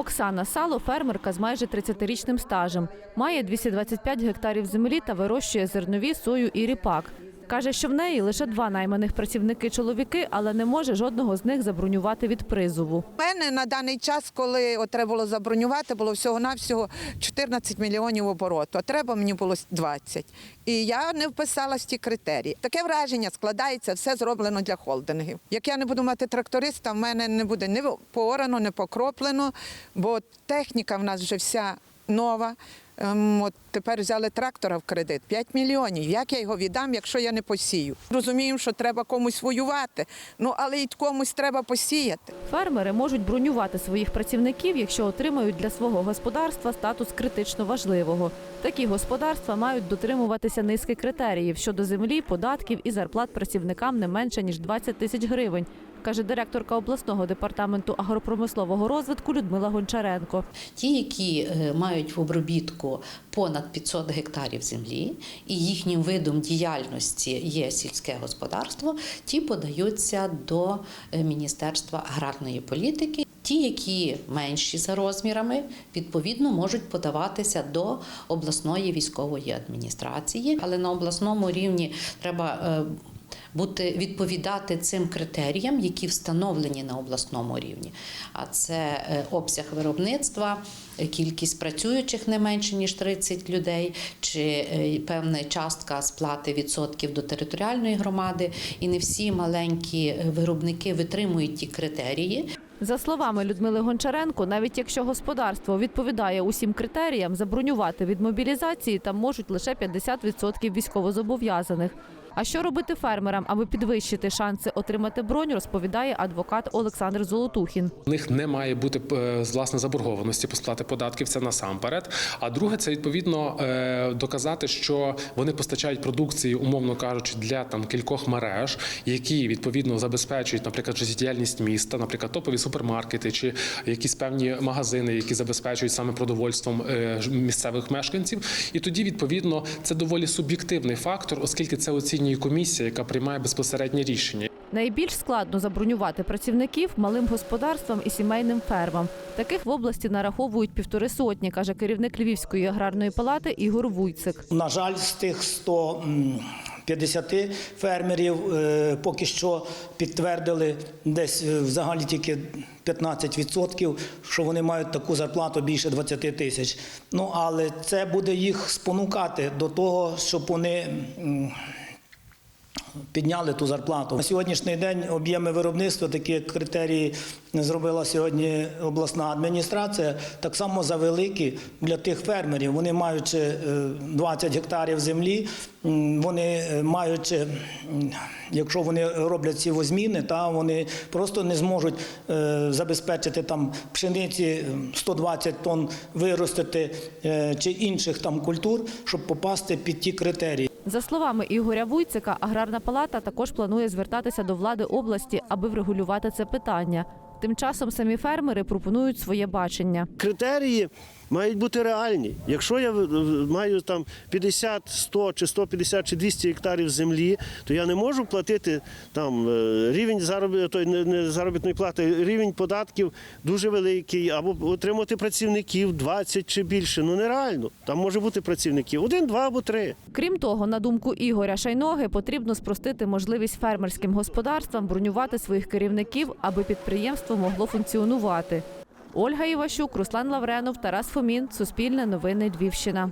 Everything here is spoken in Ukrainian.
Оксана Сало фермерка з майже 30-річним стажем. Має 225 гектарів землі та вирощує зернові, сою і ріпак. Каже, що в неї лише два найманих працівники чоловіки, але не може жодного з них забронювати від призову. У мене на даний час, коли треба було забронювати, було всього-навсього 14 мільйонів обороту, а треба мені було 20. І я не вписалась в ті критерії. Таке враження складається, все зроблено для холдингів. Як я не буду мати тракториста, в мене не буде ні поорано, ні покроплено, бо техніка в нас вже вся нова. Ем, От тепер взяли трактора в кредит 5 мільйонів. Як я його віддам, якщо я не посію? Розуміємо, що треба комусь воювати, ну але й комусь треба посіяти. Фермери можуть бронювати своїх працівників, якщо отримають для свого господарства статус критично важливого. Такі господарства мають дотримуватися низки критеріїв щодо землі, податків і зарплат працівникам не менше ніж 20 тисяч гривень, каже директорка обласного департаменту агропромислового розвитку Людмила Гончаренко. Ті, які е, мають в обробітку понад 500 гектарів землі, і їхнім видом діяльності є сільське господарство, ті подаються до е, Міністерства аграрної політики. Ті, які менші за розмірами, відповідно можуть подаватися до обласної військової адміністрації, але на обласному рівні треба. Бути відповідати цим критеріям, які встановлені на обласному рівні. А це е, обсяг виробництва, кількість працюючих не менше ніж 30 людей, чи е, певна частка сплати відсотків до територіальної громади. І не всі маленькі е, виробники витримують ті критерії. За словами Людмили Гончаренко, навіть якщо господарство відповідає усім критеріям, забронювати від мобілізації там можуть лише 50% військовозобов'язаних. А що робити фермерам, аби підвищити шанси отримати бронь, розповідає адвокат Олександр Золотухін. У них не має бути е, власне заборгованості по сплати податків. Це насамперед. А друге, це відповідно е, доказати, що вони постачають продукції, умовно кажучи, для там кількох мереж, які відповідно забезпечують, наприклад, життєдіяльність міста, наприклад, топові супермаркети чи якісь певні магазини, які забезпечують саме продовольством е, місцевих мешканців. І тоді, відповідно, це доволі суб'єктивний фактор, оскільки це оцінює комісія, яка приймає безпосереднє рішення. Найбільш складно забронювати працівників малим господарствам і сімейним фермам. Таких в області нараховують півтори сотні, каже керівник Львівської аграрної палати Ігор Вуйцик. На жаль, з тих 150 фермерів е, поки що підтвердили десь е, взагалі тільки 15%, що вони мають таку зарплату більше 20 тисяч. Ну але це буде їх спонукати до того, щоб вони. Підняли ту зарплату. На сьогоднішній день об'єми виробництва, такі критерії зробила сьогодні обласна адміністрація, так само завеликі для тих фермерів. Вони маючи е, 20 гектарів землі, вони е, маючи, якщо вони роблять ці возміни, та вони просто не зможуть е, забезпечити там пшениці е, 120 тонн виростити е, чи інших там культур, щоб попасти під ті критерії. За словами Ігоря Вуйцика, аграрна палата також планує звертатися до влади області, аби врегулювати це питання. Тим часом самі фермери пропонують своє бачення. критерії мають бути реальні. Якщо я маю там 50, 100 чи 150 чи 200 гектарів землі, то я не можу платити там е, рівень заробітної, заробітної плати, рівень податків дуже великий, або отримати працівників 20 чи більше. Ну нереально. Там може бути працівників один, два або три. Крім того, на думку Ігоря Шайноги, потрібно спростити можливість фермерським господарствам бронювати своїх керівників, аби підприємство могло функціонувати. Ольга Іващук, Руслан Лавренов, Тарас Фомін. Суспільне новини Львівщина.